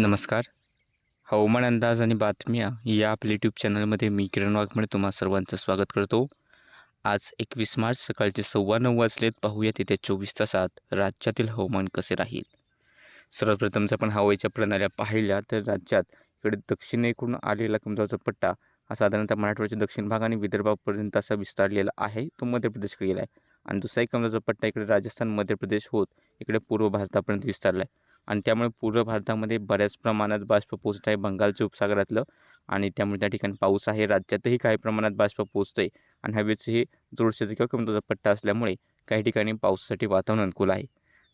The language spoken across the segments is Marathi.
नमस्कार. हवामान अंदाज आणि बातम्या या आपल्या यूट्यूब चॅनलमध्ये मी किरण वाघमळे तुम्हा सर्वांचं स्वागत करतो. आज एकवीस मार्च सकाळचे सव्वा नऊ वाजलेत. पाहूयात येत्या चोवीस तासात राज्यातील हवामान कसे राहील? सर्वप्रथम जर आपण हवेच्या प्रणाल्या पाहिल्या तर राज्यात इकडे दक्षिणेकडून आलेला कमजावचा पट्टा हा साधारणतः मराठवाड्याच्या दक्षिण भाग आणि विदर्भापर्यंत असा विस्तारलेला आहे. तो मध्य प्रदेशकडे गेला आहे आणि दुसरा एक कमजाचा पट्टा इकडे राजस्थान मध्य प्रदेश होत इकडे पूर्व भारतापर्यंत विस्तारला आहे आणि त्यामुळे पूर्व भारतामध्ये बऱ्याच प्रमाणात बाष्प पोचत आहे. बंगालच्या उपसागरातलं आणि त्यामुळे त्या ठिकाणी पाऊस आहे. राज्यातही काही प्रमाणात बाष्प पोचतं आहे आणि हवेचंही जोडशेचा किंवा कमतोचा पट्टा असल्यामुळे काही ठिकाणी पावसासाठी वातावरण अनुकूल आहे.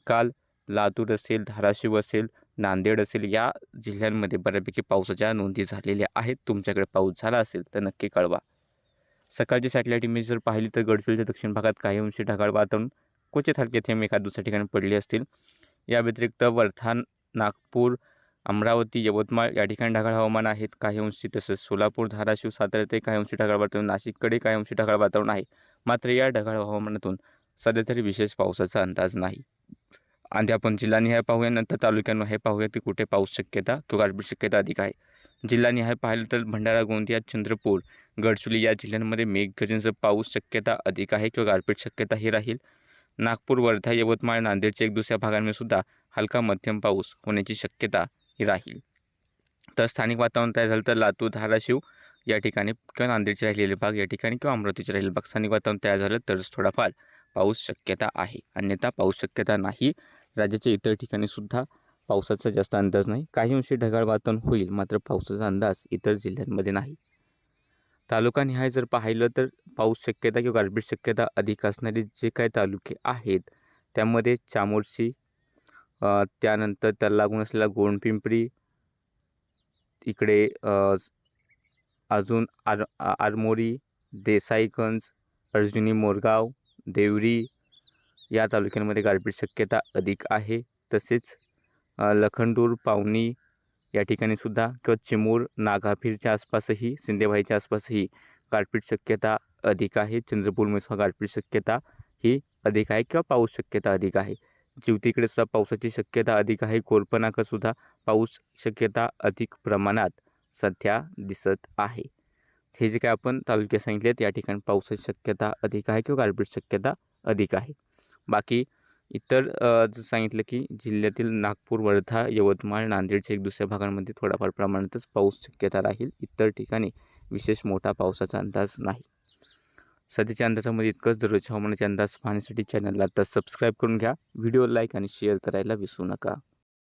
काल लातूर असेल धाराशिव असेल नांदेड असेल या जिल्ह्यांमध्ये बऱ्यापैकी पावसाच्या नोंदी झालेल्या आहेत. तुमच्याकडे पाऊस झाला असेल तर नक्की कळवा. सकाळची सॅटेलाईट इमेज जर पाहिली तर गडचिरोलीच्या दक्षिण भागात काही अंशी ढगाळ वातावरण क्वचित हलके थेंब एखाद दुसऱ्या ठिकाणी पडले असतील. या व्यतिरिक्त वर्धा नागपूर अमरावती यवतमाळ या ठिकाणी ढगाळ हवामान आहेत काही अंशी तसंच सोलापूर धाराशिव सातारा काही अंशी ढगाळ वातावरण नाशिककडे काही अंशी ढगाळ वातावरण आहे. मात्र या ढगाळ हवामानातून सध्या तरी विशेष पावसाचा अंदाज नाही. आणि आपण जिल्हानिहाय पाहूया नंतर तालुक्यांनिहाय पाहूया की कुठे पाऊस शक्यता किंवा गारपीट शक्यता अधिक आहे. जिल्हानिहाय पाहिलं तर भंडारा गोंदिया चंद्रपूर गडचुली या जिल्ह्यांमध्ये मेघगर्जनेचा पाऊस शक्यता अधिक आहे किंवा गारपीट शक्यता ही राहील. नागपूर वर्धा यवतमाळ नांदेडच्या एक दुसऱ्या भागांमध्ये सुद्धा हलका मध्यम पाऊस होण्याची शक्यता ही राहील. तर स्थानिक वातावरण तयार झालं तर लातूर धाराशिव या ठिकाणी किंवा नांदेडचे राहिलेले भाग या ठिकाणी किंवा अमरावतीचे राहिलेले भाग. स्थानिक वातावरण तयार झालं तरच थोडाफार पाऊस शक्यता आहे. अन्यथा पाऊस शक्यता नाही. राज्याच्या इतर ठिकाणी सुद्धा पावसाचा जास्त अंदाज नाही. काही अंशी ढगाळ वातावरण होईल मात्र पावसाचा अंदाज इतर जिल्ह्यांमध्ये नाही. तालुकानिहाय जर पाहिलं तर पाऊस शक्यता किंवा गारपीट शक्यता अधिक असणारे जे काही तालुके आहेत त्यामध्ये चामोर्शी त्यानंतर त्याला लागून असलेला गोंडपिंपरी इकडे अजून आर आरमोरी देसाईगंज अर्जुनी मोरगाव देवरी या तालुक्यांमध्ये गारपीट शक्यता अधिक आहे. तसेच लखनदूर पावनी या ठिकाणी सुद्धा किंवा चिमूर नागाफीरच्या आसपासही सिंदेवाईच्या आसपासही गारपीट शक्यता अधिक आहे. चंद्रपूरमध्ये सुद्धा गारपीट शक्यता ही अधिक आहे किंवा पाऊस शक्यता अधिक आहे. जिवतीकडे सुद्धा पावसाची शक्यता अधिक आहे. कोरपनाकसुद्धा पाऊस शक्यता अधिक प्रमाणात सध्या दिसत आहे. हे जे काय आपण तालुक्यात सांगितले या ठिकाणी पावसाची शक्यता अधिक आहे किंवा गारपीट शक्यता अधिक आहे. बाकी इतर सांगितलं की जिल्ह्यातील नागपूर वर्धा यवतमाळ नांदेडच्या एक दुसऱ्या भागांमध्ये थोड्याफार प्रमाणातच पाऊस शक्यता राहील. इतर ठिकाणी विशेष मोठा पावसाचा अंदाज नाही. सध्याच्या अंदाजामध्ये इतकंच. दररोज हवामानाचे अंदाज पाहण्यासाठी चॅनलला तर सबस्क्राईब करून घ्या. व्हिडिओ लाईक आणि शेअर करायला विसरू नका.